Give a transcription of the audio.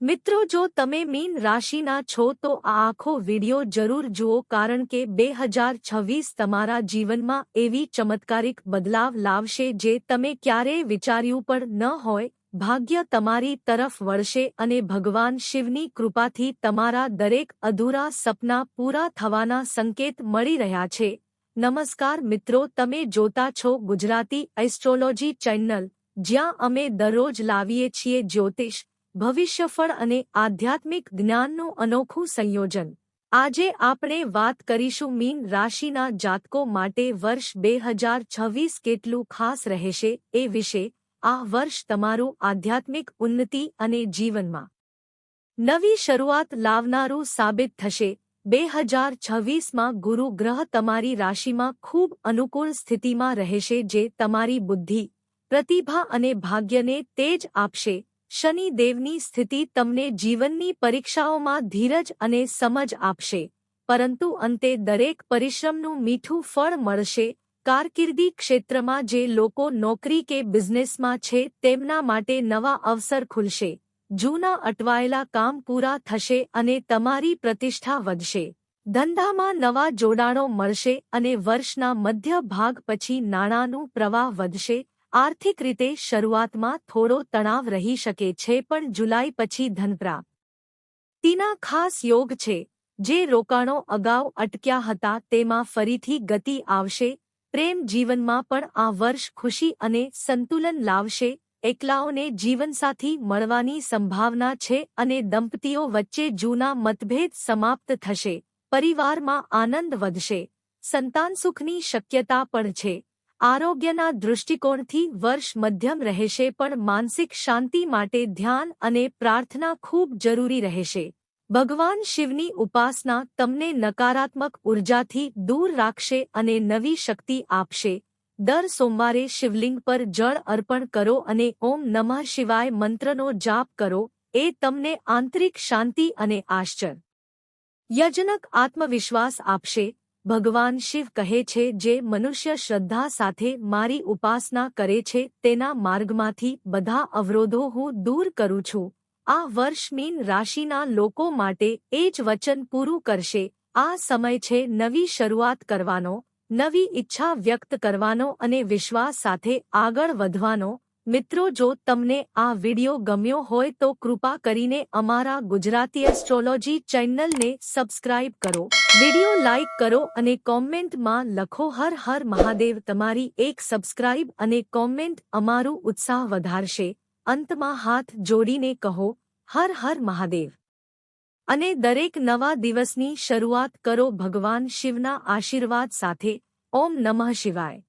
મિત્રો, જો તમે મીન રાશિના છો, તો આ આખો વિડિયો જરૂર જુઓ, કારણ કે બે હજાર છવ્વીસ તમારા જીવનમાં એવી ચમત્કારિક બદલાવ લાવશે જે તમે ક્યારેય વિચાર્યું પણ ન હોય. ભાગ્ય તમારી તરફ વળશે અને ભગવાન શિવની કૃપાથી તમારા દરેક અધૂરા સપના પૂરા થવાના સંકેત મળી રહ્યા છે. નમસ્કાર મિત્રો, તમે જોતા છો ગુજરાતી એસ્ટ્રોલોજી ચેનલ. જ્યાં અમે દરરોજ લાવીએ છીએ જ્યોતિષ. ભવિષ્યફળ અને આધ્યાત્મિક જ્ઞાનનું અનોખું સંયોજન. આજે આપણે વાત કરીશું મીન રાશિના જાતકો માટે વર્ષ બે હજાર છવ્વીસ કેટલું ખાસ રહેશે એ વિશે, આ વર્ષ તમારું આધ્યાત્મિક ઉન્નતિ અને જીવનમાં. નવી શરૂઆત લાવનારું સાબિત થશે. બે હજાર છવ્વીસમાં ગુરુ ગ્રહ તમારી રાશિમાં ખૂબ અનુકૂળ સ્થિતિમાં રહેશે જે તમારી બુદ્ધિ, પ્રતિભા અને ભાગ્યને તેજ આપશે. શનિદેવની સ્થિતિ તમને જીવનની પરીક્ષાઓમાં ધીરજ અને સમજ આપશે, પરંતુ અંતે દરેક પરિશ્રમનું મીઠું ફળ મળશે. કારકિર્દી ક્ષેત્રમાં જે લોકો નોકરી કે બિઝનેસમાં છે તેમના માટે નવા અવસર ખુલશે. જૂના અટવાયેલા કામ પૂરા થશે અને તમારી પ્રતિષ્ઠા વધશે. ધંધામાં નવા જોડાણો મળશે અને વર્ષના મધ્ય ભાગ પછી નાણાંનું પ્રવાહ વધશે. આર્થિક રીતે શરૂઆતમાં થોડો તણાવ રહી શકે છે, પણ જુલાઈ પછી ધનપ્રાપ્તિના ખાસ યોગ છે, જે રોકાણો અગાઉ અટક્યા હતા, તેમાં ફરીથી ગતિ આવશે, પ્રેમ જીવનમાં પણ આ વર્ષ ખુશી અને સંતુલન લાવશે, એકલાઓને જીવનસાથી મળવાની સંભાવના છે અને દંપતીઓ વચ્ચે જૂના મતભેદ સમાપ્ત થશે, પરિવારમાં આનંદ વધશે, સંતાન સુખની શક્યતા પણ છે. આરોગ્યના દૃષ્ટિકોણથી વર્ષ મધ્યમ રહેશે પણ માનસિક શાંતિ માટે ધ્યાન અને પ્રાર્થના ખૂબ જરૂરી રહેશે. ભગવાન શિવની ઉપાસના તમને નકારાત્મક ઉર્જાથી દૂર રાખશે અને નવી શક્તિ આપશે. દર સોમવારે શિવલિંગ પર જળ અર્પણ કરો અને ઓમ નમઃ શિવાય મંત્રનો જાપ કરો, એ તમને આંતરિક શાંતિ અને આશ્ચર્ય. યજનક આત્મવિશ્વાસ આપશે. ભગવાન શિવ કહે છે, જે મનુષ્ય શ્રદ્ધા સાથે મારી ઉપાસના કરે છે, તેના માર્ગમાંથી બધા અવરોધો હું દૂર કરું છું. આ વર્ષ મીન રાશિના લોકો માટે એ જ વચન પૂરું કરશે. આ સમય છે નવી શરૂઆત કરવાનો, નવી ઈચ્છા વ્યક્ત કરવાનો અને વિશ્વાસ સાથે આગળ વધવાનો. મિત્રો, જો તમને આ વિડિયો ગમ્યો હોય તો કૃપા કરીને અમારા ગુજરાતી એસ્ટ્રોલોજી ચેનલને સબસ્ક્રાઇબ કરો. વિડિયો લાઇક કરો અને કોમેન્ટમાં લખો, હર હર મહાદેવ, તમારી એક સબસ્ક્રાઇબ અને કોમેન્ટ અમારું ઉત્સાહ વધારશે. અંતમાં હાથ જોડીને કહો, હર હર મહાદેવ. અને દરેક નવા દિવસની શરૂઆત કરો ભગવાન શિવના આશીર્વાદ સાથે. ઓમ નમઃ શિવાય.